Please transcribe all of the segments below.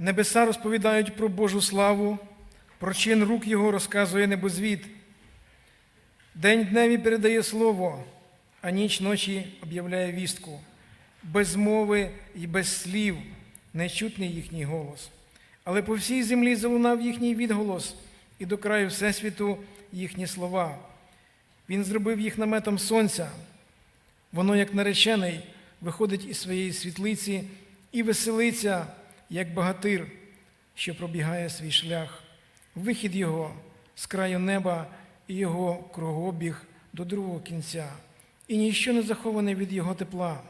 Небеса розповідають про Божу славу, про чин рук Його розказує небозвід. День дневі передає слово, а ніч ночі об'являє вістку. Без мови і без слів не чутний їхній голос. Але по всій землі залунав їхній відголос, і до краю Всесвіту їхні слова. Він зробив їх наметом сонця. Воно, як наречений, виходить із своєї світлиці і веселиться, як багатир, що пробігає свій шлях. Вихід його з краю неба і його кругобіг до другого кінця, і ніщо не заховане від його тепла.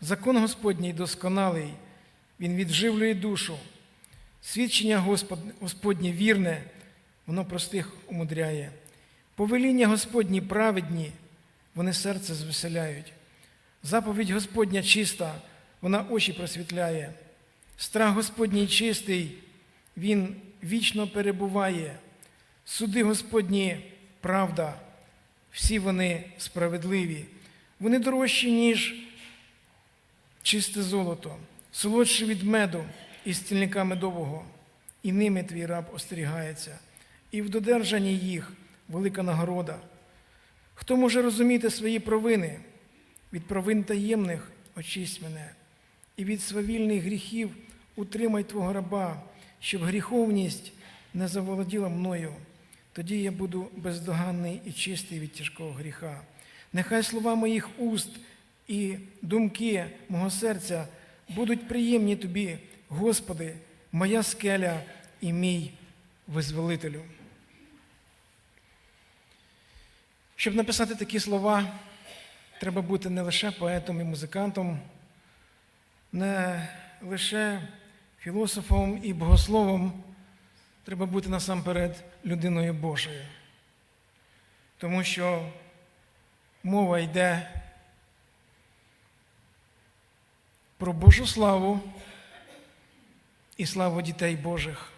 Закон Господній досконалий, Він відживлює душу. Свідчення Господнє вірне, воно простих умудряє. Повеління Господні праведні, вони серце звеселяють. Заповідь Господня чиста, вона очі просвітляє. Страх Господній чистий, Він вічно перебуває. Суди Господні правда, всі вони справедливі. Вони дорожчі, ніж чисте золото, солодші від меду і стільника медового, і ними твій раб остерігається, і в додержанні їх велика нагорода. Хто може розуміти свої провини? Від провин таємних очисть мене, і від свавільних гріхів утримай твого раба, щоб гріховність не заволоділа мною. Тоді я буду бездоганний і чистий від тяжкого гріха. Нехай слова моїх уст і думки мого серця будуть приємні тобі, Господи, моя скеля і мій визволителю. Щоб написати такі слова, треба бути не лише поетом і музикантом, не лише філософом і богословом, треба бути насамперед людиною Божою. Тому що мова йде про Божу славу і славу дітей Божих.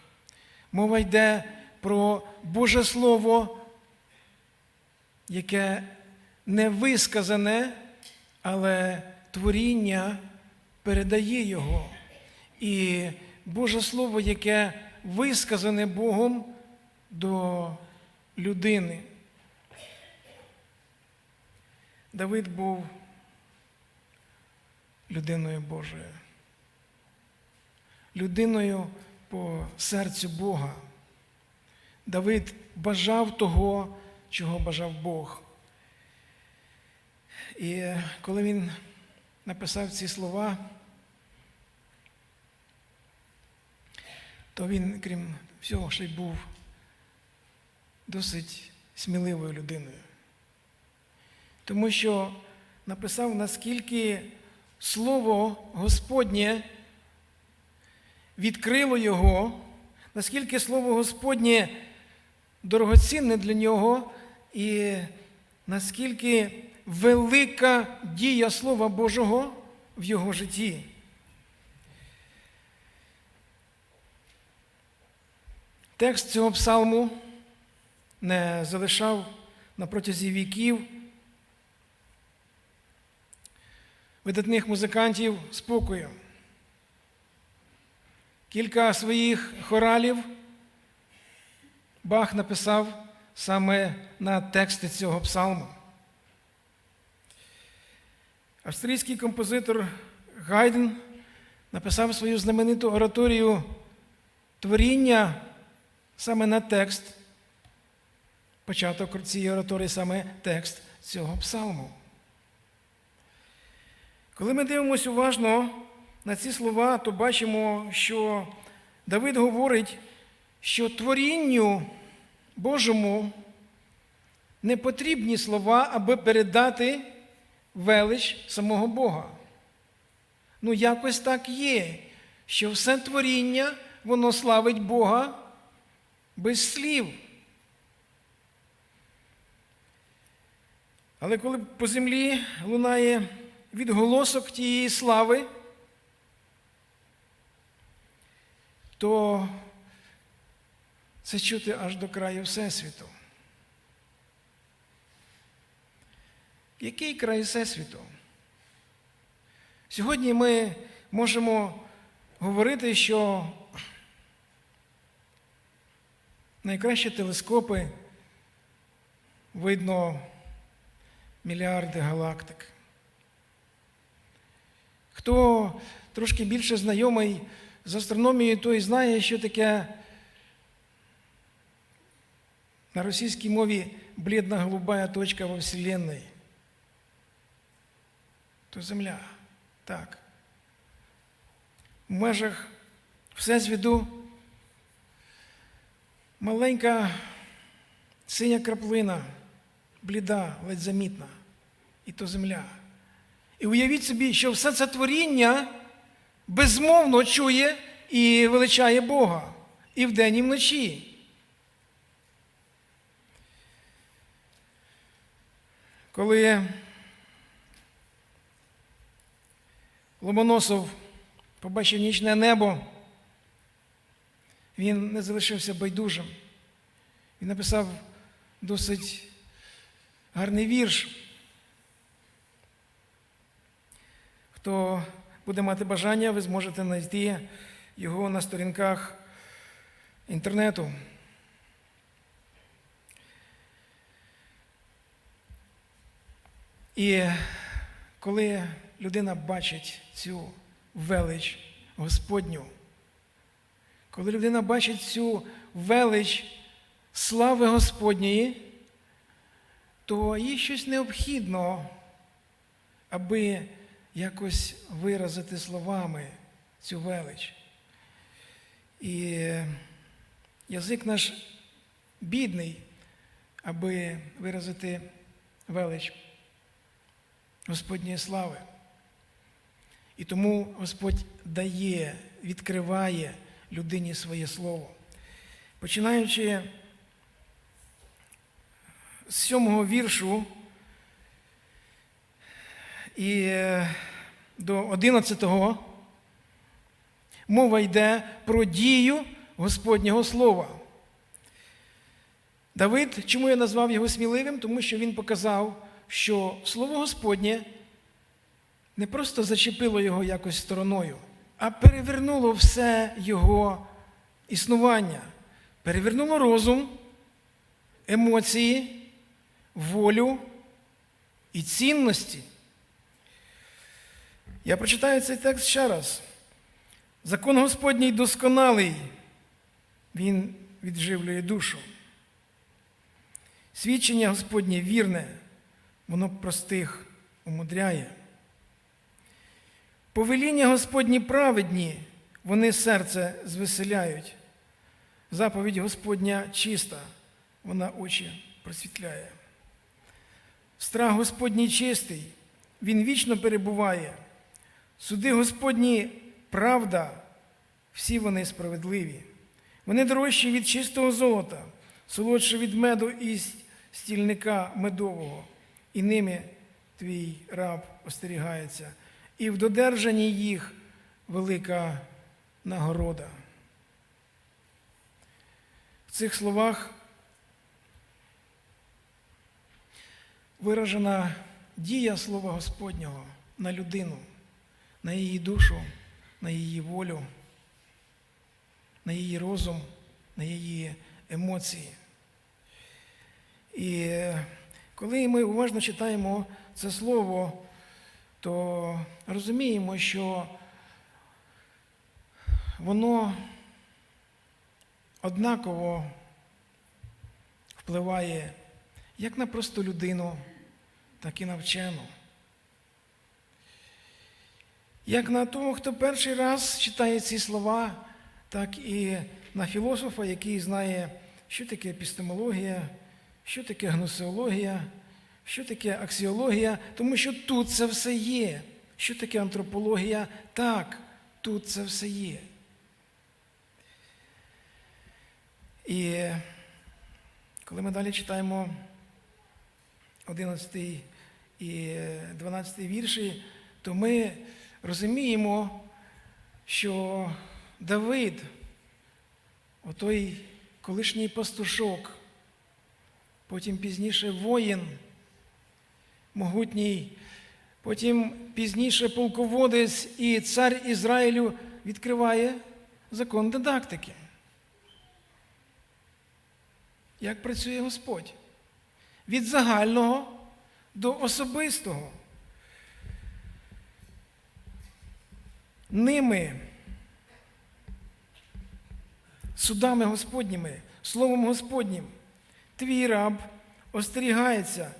Мова йде про Боже Слово, яке не висказане, але творіння передає його. І Боже Слово, яке висказане Богом до людини. Давид був людиною Божою, людиною по серцю Бога. Давид бажав того, чого бажав Бог. І коли він написав ці слова, то він, крім всього, ще й був досить сміливою людиною. Тому що написав, наскільки Слово Господнє відкрило його, наскільки Слово Господнє дорогоцінне для нього, і наскільки велика дія Слова Божого в його житті. Текст цього псалму не залишав на протязі віків видатних музикантів спокою. Кілька своїх хоралів Бах написав саме на тексти цього псалму. Австрійський композитор Гайден написав свою знамениту ораторію творіння саме на текст. Початок цієї ораторії саме текст цього псалму. Коли ми дивимося уважно на ці слова, то бачимо, що Давид говорить, що творінню Божому не потрібні слова, аби передати велич самого Бога. Ну, якось так є, що все творіння, воно славить Бога без слів. Але коли по землі лунає відголосок тієї слави, то це чути аж до краю Всесвіту. Який край Всесвіту? Сьогодні ми можемо говорити, що найкращі телескопи видно мільярди галактик. Хто трошки більше знайомий з астрономією, той знає, що таке на російській мові блідна голубая точка во Вселенной. То Земля. Так. В межах Всесвіту маленька синя краплина, бліда, ледь замітна. І то земля. І уявіть собі, що все це творіння безмовно чує і величає Бога і вдень, і вночі. Коли Ломоносов побачив нічне небо, він не залишився байдужим. Він написав досить гарний вірш. Хто буде мати бажання, ви зможете знайти його на сторінках інтернету. І коли людина бачить цю велич Господню, коли людина бачить цю велич слави Господньої, то їй щось необхідно, аби якось виразити словами цю велич. І язик наш бідний, аби виразити велич Господньої слави. І тому Господь дає, відкриває людині своє слово. Починаючи з сьомого віршу і е, до одинадцятого мова йде про дію Господнього Слова. Давид, чому я назвав його сміливим? Тому що він показав, що Слово Господнє не просто зачепило його якось стороною, а перевернуло все його існування, перевернуло розум, емоції, волю і цінності. Я прочитаю цей текст ще раз. Закон Господній досконалий, він відживлює душу. Свідчення Господнє вірне, воно простих умудряє. Повеління Господні праведні, вони серце звеселяють. Заповідь Господня чиста, вона очі просвітляє. Страх Господній чистий, він вічно перебуває. Суди Господні правда, всі вони справедливі. Вони дорожчі від чистого золота, солодші від меду і стільника медового, і ними твій раб остерігається, і в додержанні їх велика нагорода. В цих словах виражена дія Слова Господнього на людину, на її душу, на її волю, на її розум, на її емоції. І коли ми уважно читаємо це слово, то розуміємо, що воно однаково впливає як на просту людину, так і на вчену. Як на того, хто перший раз читає ці слова, так і на філософа, який знає, що таке епістемологія, що таке гносеологія, що таке аксіологія, тому що тут це все є. Що таке антропологія? Так, тут це все є. І коли ми далі читаємо 11 і 12 вірші, то ми розуміємо, що Давид, отой колишній пастушок, потім пізніше воїн, могутній, потім пізніше полководець і цар Ізраїлю відкриває закон дидактики. Як працює Господь? Від загального до особистого. Ними, судами Господніми, Словом Господнім, твій раб остерігається,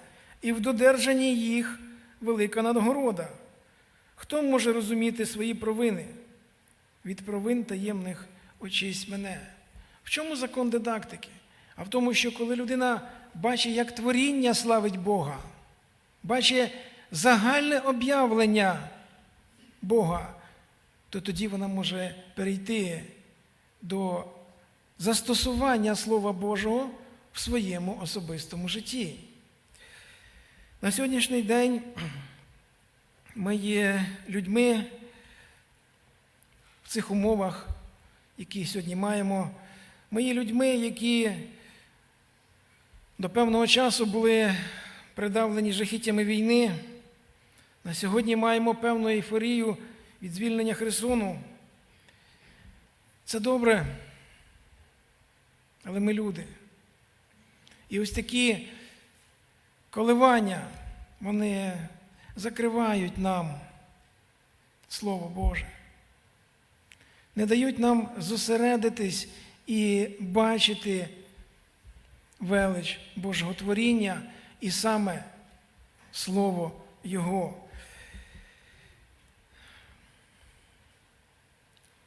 і в додержанні їх велика надгорода. Хто може розуміти свої провини? Від провин таємних очись мене. В чому закон дидактики? А в тому, що коли людина бачить, як творіння славить Бога, бачить загальне об'явлення Бога, то тоді вона може перейти до застосування Слова Божого в своєму особистому житті. На сьогоднішній день ми є людьми в цих умовах, які сьогодні маємо. Ми є людьми, які до певного часу були придавлені жахіттями війни. На сьогодні маємо певну ейфорію від звільнення Херсону. Це добре, але ми люди. І ось такі коливання, вони закривають нам Слово Боже, не дають нам зосередитись і бачити велич Божого творіння і саме Слово Його.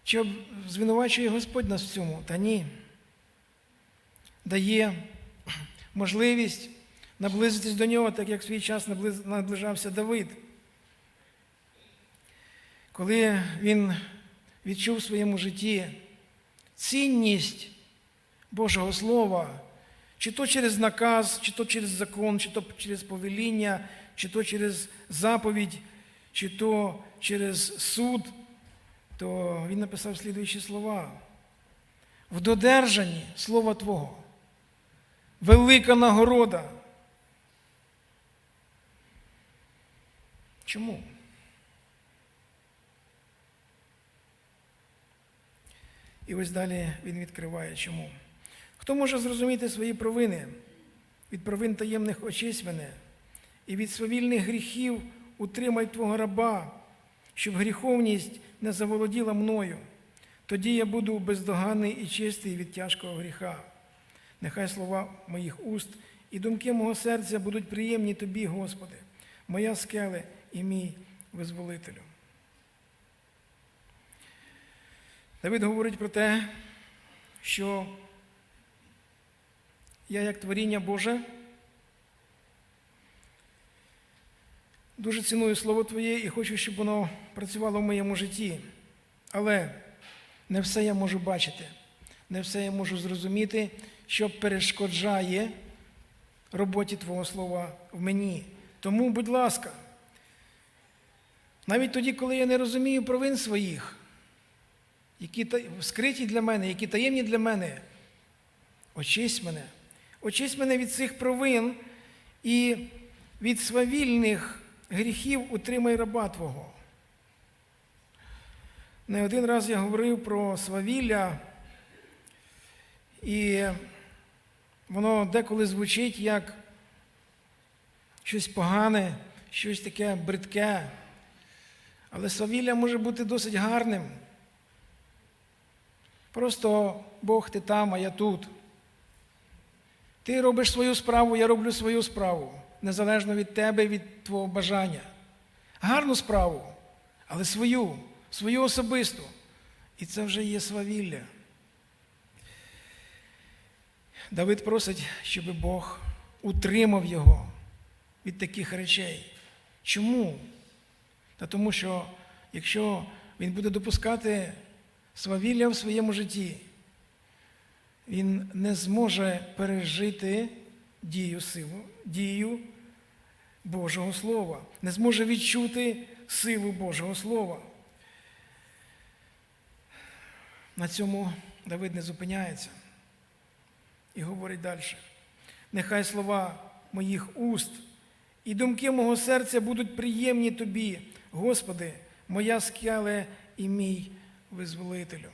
Чи звинувачує Господь нас в цьому? Та ні. Дає можливість наблизитись до нього, так як в свій час наближався Давид. Коли він відчув в своєму житті цінність Божого Слова, чи то через наказ, чи то через закон, чи то через повеління, чи то через заповідь, чи то через суд, то він написав слідуючі слова. В додержанні Слова Твого. Велика нагорода. Чому? І ось далі він відкриває чому. Хто може зрозуміти свої провини? Від провин таємних очись мене, і від свавільних гріхів утримай твого раба, щоб гріховність не заволоділа мною. Тоді я буду бездоганний і чистий від тяжкого гріха. Нехай слова моїх уст і думки мого серця будуть приємні тобі, Господи, моя скеле і мій визволителю. Давид говорить про те, що я як творіння Боже дуже ціную Слово Твоє і хочу, щоб воно працювало в моєму житті. Але не все я можу бачити, не все я можу зрозуміти, що перешкоджає роботі Твого Слова в мені. Тому, будь ласка, навіть тоді, коли я не розумію провин своїх, які скриті для мене, які таємні для мене, очись мене. Очись мене від цих провин і від свавільних гріхів утримай раба Твого. Не один раз я говорив про свавілля, і воно деколи звучить як щось погане, щось таке бридке. Але свавілля може бути досить гарним. Просто Бог ти там, а я тут. Ти робиш свою справу, я роблю свою справу, незалежно від тебе, і від твого бажання. Гарну справу, але свою, свою особисту. І це вже є свавілля. Давид просить, щоб Бог утримав його від таких речей. Чому? Та тому що якщо він буде допускати свавілля в своєму житті, він не зможе пережити дію силу, дію Божого Слова, не зможе відчути силу Божого Слова. На цьому Давид не зупиняється і говорить далі. Нехай слова моїх уст і думки мого серця будуть приємні тобі, Господи, моя скеле і мій визволителю.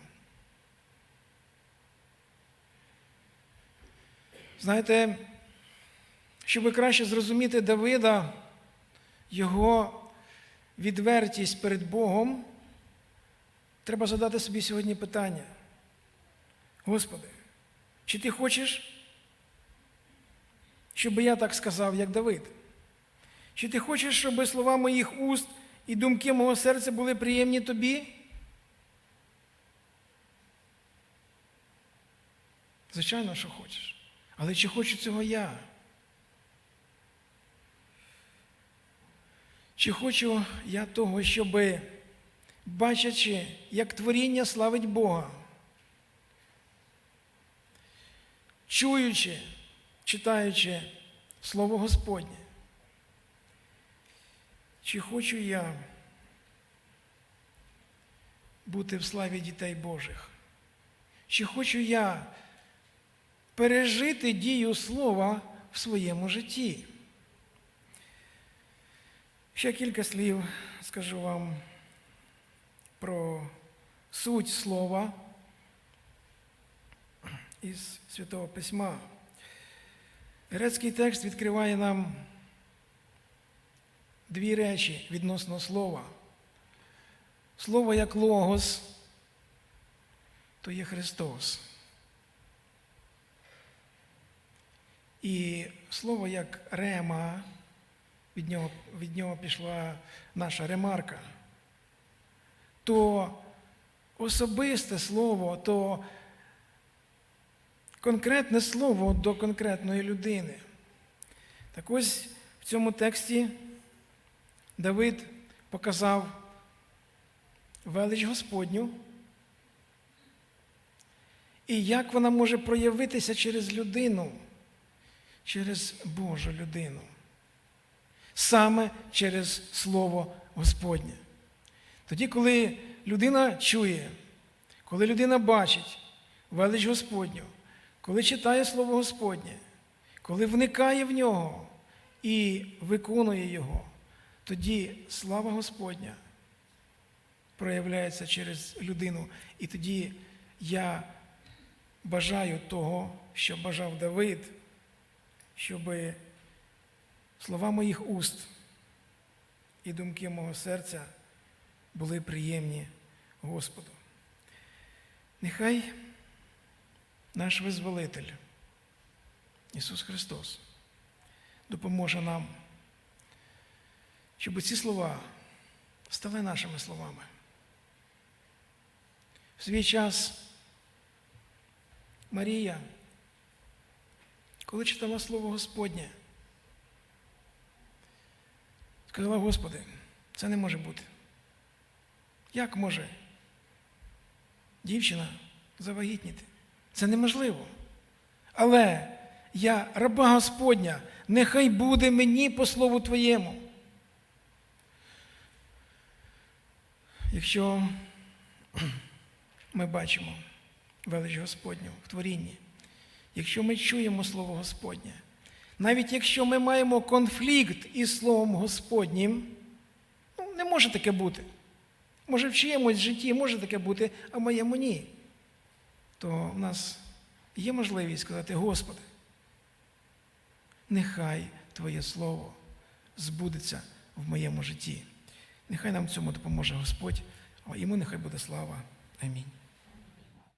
Знаєте, щоб краще зрозуміти Давида, його відвертість перед Богом, треба задати собі сьогодні питання. Господи, чи ти хочеш, щоб я так сказав, як Давид? Чи ти хочеш, щоб слова моїх уст і думки мого серця були приємні тобі? Звичайно, що хочеш. Але чи хочу цього я? Чи хочу я того, щоб, бачачи, як творіння славить Бога, чуючи, читаючи Слово Господнє, чи хочу я бути в славі дітей Божих? Чи хочу я пережити дію слова в своєму житті? Ще кілька слів скажу вам про суть слова із Святого Письма. Грецький текст відкриває нам дві речі відносно слова. Слово як логос, то є Христос. І слово як рема, від нього, від нього пішла наша ремарка, то особисте слово, то конкретне слово до конкретної людини. Так ось в цьому тексті Давид показав велич Господню. І як вона може проявитися через людину, через Божу людину, саме через Слово Господнє. Тоді, коли людина чує, коли людина бачить велич Господню, коли читає Слово Господнє, коли вникає в нього і виконує його, тоді слава Господня проявляється через людину. І тоді я бажаю того, що бажав Давид, щоб слова моїх уст і думки мого серця були приємні Господу. Нехай наш визволитель, Ісус Христос, допоможе нам, щоб ці слова стали нашими словами. В свій час Марія, коли читала Слово Господнє, сказала, Господи, це не може бути. Як може дівчина завагітніти? Це неможливо. Але я, раба Господня, нехай буде мені по слову Твоєму. Якщо ми бачимо велич Господню в творінні, якщо ми чуємо Слово Господнє, навіть якщо ми маємо конфлікт із Словом Господнім, ну, не може таке бути. Може, в чиємусь житті може таке бути, а в моєму ні. То в нас є можливість сказати, Господи, нехай Твоє Слово збудеться в моєму житті. Нехай нам в цьому допоможе Господь, а йому нехай буде слава. Амінь.